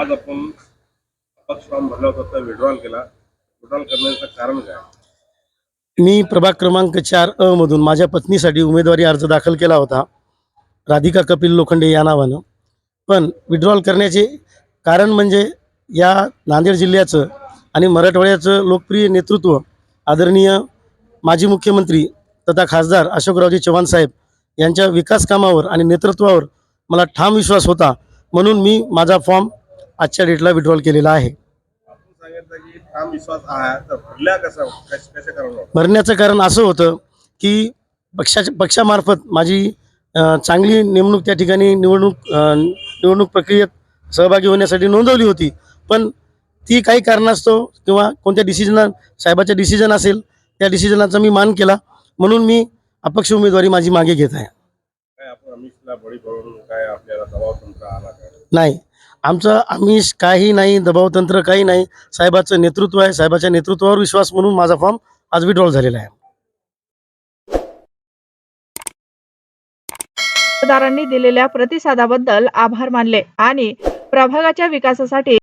आज आपण अपक्ष फॉर्म भरला होता तर विड्रॉल केला. विड्रॉल करण्याचं कारण काय? मी प्रभाग क्रमांक चार अ मधून माझ्या पत्नीसाठी उमेदवारी अर्ज दाखल केला होता. राधिका कपिल लोखंडे या नावानं. पण विड्रॉल करण्याचे कारण म्हणजे या नांदेड जिल्ह्याचं आणि मराठवाड्याचं लोकप्रिय नेतृत्व आदरणीय माजी मुख्यमंत्री तथा खासदार अशोकरावजी चव्हाण साहेब यांच्या विकास कामावर आणि नेतृत्वावर मला ठाम विश्वास होता. म्हणून मी माझा फॉर्म आजच्या डेटला विड्रॉल केलेला आहे. भरण्याचं कारण असं होतं की पक्षाच्या पक्षामार्फत माझी चांगली नेमणूक त्या ठिकाणी निवडणूक निवडणूक प्रक्रियेत सहभागी होण्यासाठी नोंदवली होती. पण ती काही कारणास्तव किंवा कोणत्या डिसिजन साहेबाच्या डिसिजन असेल त्या डिसिजनाचा मी मान केला. म्हणून मी अपक्ष उमेदवारी माझी मागे घेत आहे. नाही. आमचं आमिष काही नाही दबावतंत्र काही नाही. साहेबाचं नेतृत्व आहे साहेबाच्या नेतृत्वावर विश्वास म्हणून माझा फॉर्म आज विड्रॉल झालेला आहे. मतदारांनी दिलेल्या प्रतिसादाबद्दल आभार मानले आणि प्रभागाच्या विकासासाठी